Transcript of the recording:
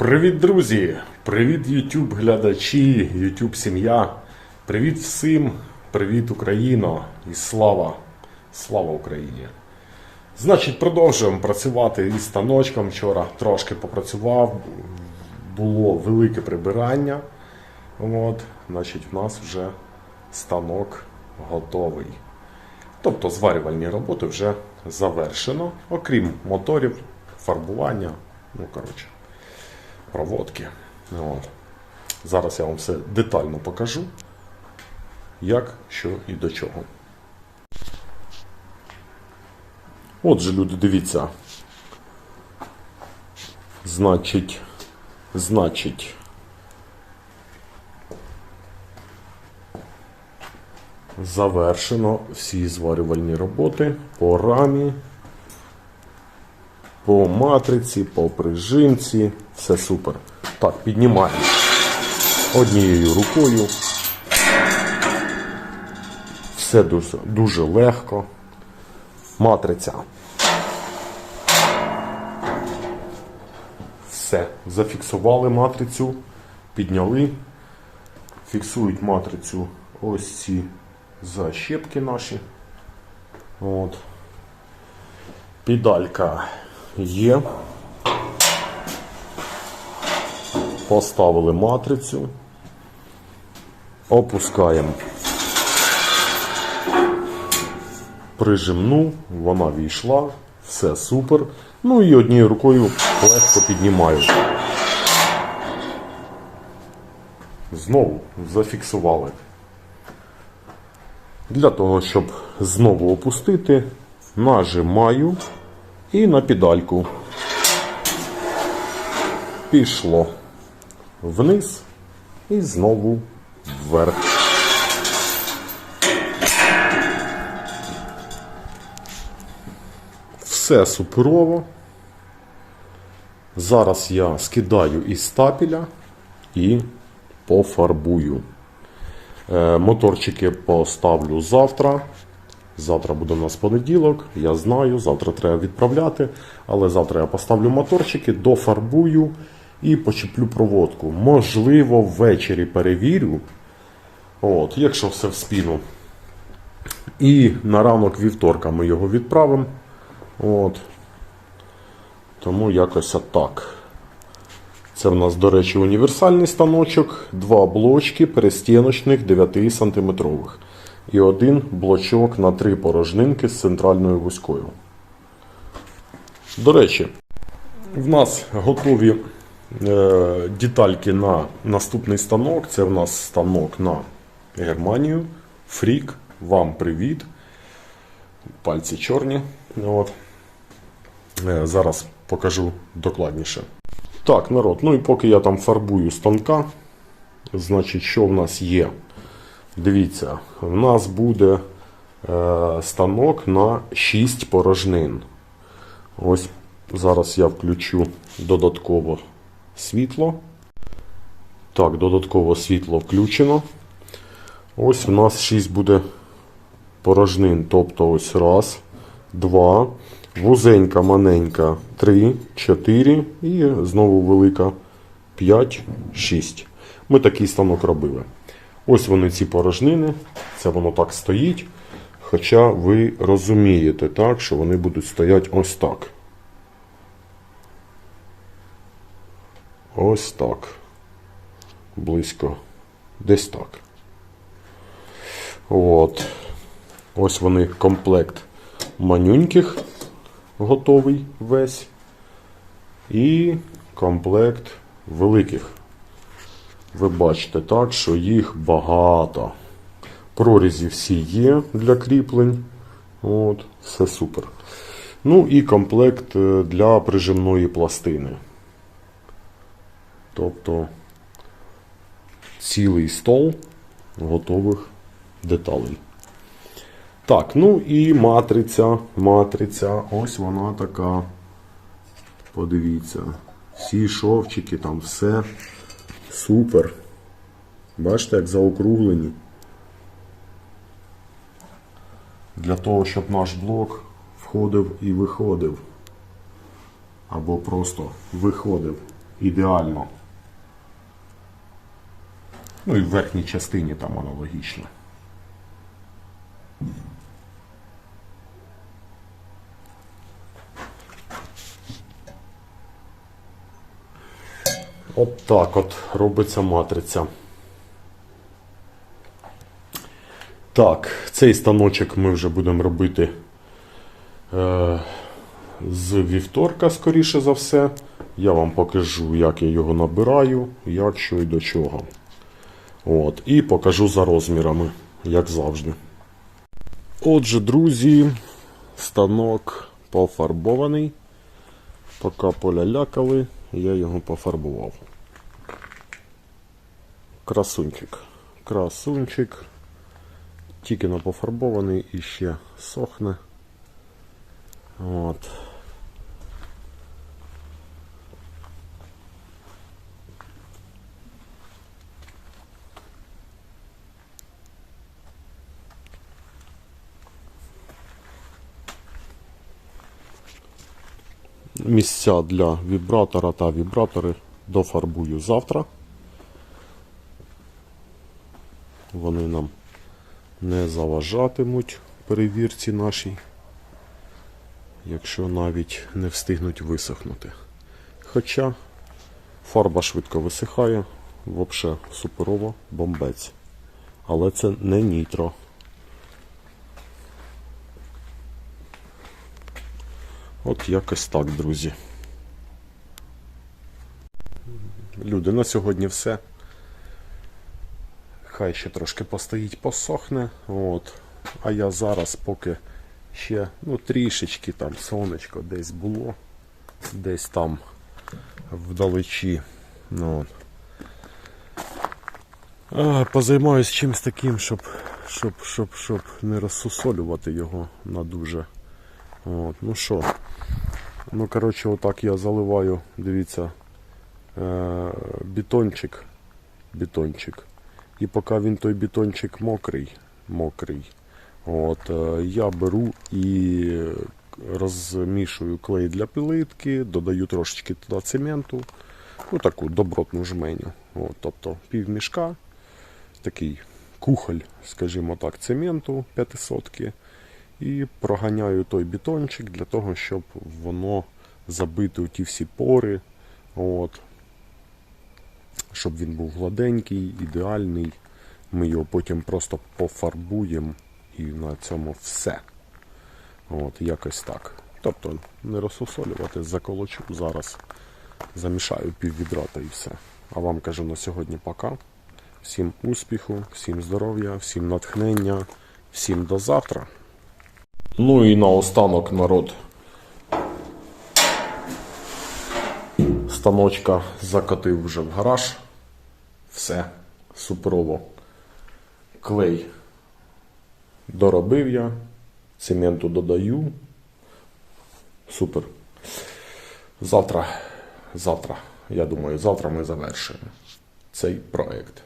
Привіт, друзі! Привіт, YouTube глядачі, YouTube сім'я. Привіт всім! Привіт, Україно! І слава! Слава Україні! Значить, продовжуємо працювати із станочком. Вчора трошки попрацював, було велике прибирання. От, значить, в нас вже станок готовий. Тобто зварювальні роботи вже завершено, окрім моторів, фарбування, ну коротше, проводки. От. Зараз я вам все детально покажу, як, що і до чого. Отже, люди, дивіться. Значить, значить. Завершено всі зварювальні роботи по рамі, по матриці, по прижимці. Все супер. Так, піднімаємо однією рукою. Все дуже, дуже легко. Матриця. Все. Зафіксували матрицю, підняли. Фіксують матрицю ось ці защепки наші. От. Педалька є. Поставили матрицю. Опускаємо прижимну, вона війшла, все супер. Ну і однією рукою легко піднімаю. Знову зафіксували. Для того, щоб знову опустити, нажимаю і на педальку. Пішло вниз і знову вверх. Все суперово. Зараз я скидаю із стапеля і пофарбую. Е, Моторчики поставлю завтра. Завтра буде у нас понеділок, я знаю, завтра треба відправляти. Але завтра я поставлю моторчики, дофарбую і почеплю проводку. Можливо, ввечері перевірю. От, якщо все вспіну. І на ранок вівторка ми його відправимо. От. Тому якось так. Це в нас, до речі, універсальний станочок, два блочки перестіночних 9 см. І один блочок на три порожнинки з центральною вузькою. До речі, в нас готові е, детальки на наступний станок. Це в нас станок на Германію. Фрік. Вам привіт. Пальці чорні. От. Е, Зараз покажу докладніше. Так, народ, ну і поки я там фарбую станка, значить, що в нас є? Дивіться, в нас буде е, станок на 6 порожнин. Ось зараз я включу додатково світло. Так, додатково світло включено. Ось у нас 6 буде порожнин. Тобто ось раз, два, вузенька, маленька 3, 4 і знову велика 5, 6. Ми такий станок робили. Ось вони ці порожнини. Це воно так стоїть. Хоча ви розумієте, так, що вони будуть стояти ось так. Ось так. Близько. Десь так. От. Ось вони комплект манюньких готовий весь. І комплект великих. Ви бачите так, що їх багато. Прорізі всі є для кріплень. От, все супер. Ну і комплект е, для прижимної пластини. Тобто цілий стол готових деталей. Так, ну і матриця. Матриця. Ось вона така. Подивіться. Всі шовчики, там все. Супер. Бачите, як заокруглені. Для того, щоб наш блок входив і виходив. Або просто виходив ідеально. Ну і в верхній частині там аналогічно. От так от робиться матриця. Так, цей станочок ми вже будемо робити е, з вівторка, скоріше за все. Я вам покажу, як я його набираю, як що і до чого. От, і покажу за розмірами, як завжди. Отже, друзі, станок пофарбований. Поки полялякали, я його пофарбував. Красунчик. Красунчик. Тільки но пофарбований і ще сохне. От. Місця для вібратора та вібратори дофарбую завтра. Вони нам не заважатимуть перевірці нашій, якщо навіть не встигнуть висохнути. Хоча фарба швидко висихає, взагалі суперово бомбець. Але це не нітро. От якось так, друзі. Люди, на сьогодні все. Хай ще трошки постоїть, посохне. От. А я зараз, поки ще ну, трішечки там сонечко десь було, десь там вдалечі. Ну, а, позаймаюсь чимось таким, щоб, щоб, щоб, щоб не розсусолювати його на дуже. От. Ну що, ну коротше, отак я заливаю, дивіться, е- бетончик. Бетончик. І поки він той бетончик мокрий, мокрий, от, е, я беру і розмішую клей для плитки, додаю трошечки туди цементу, ну таку добротну жменю. От, тобто пів мішка, такий кухоль, скажімо так, цементу 500 і проганяю той бетончик для того, щоб воно забити у ті всі пори. От, щоб він був гладенький, ідеальний. Ми його потім просто пофарбуємо і на цьому все. От, якось так. Тобто не розсусолювати, заколочу зараз, замішаю пів і все. А вам кажу на сьогодні пока. Всім успіху, всім здоров'я, всім натхнення, всім до завтра. Ну і наостанок народ. Станочка закатив вже в гараж. Все, супрово. Клей доробив я, цементу додаю. Супер. Завтра, завтра, я думаю, завтра ми завершимо цей проект.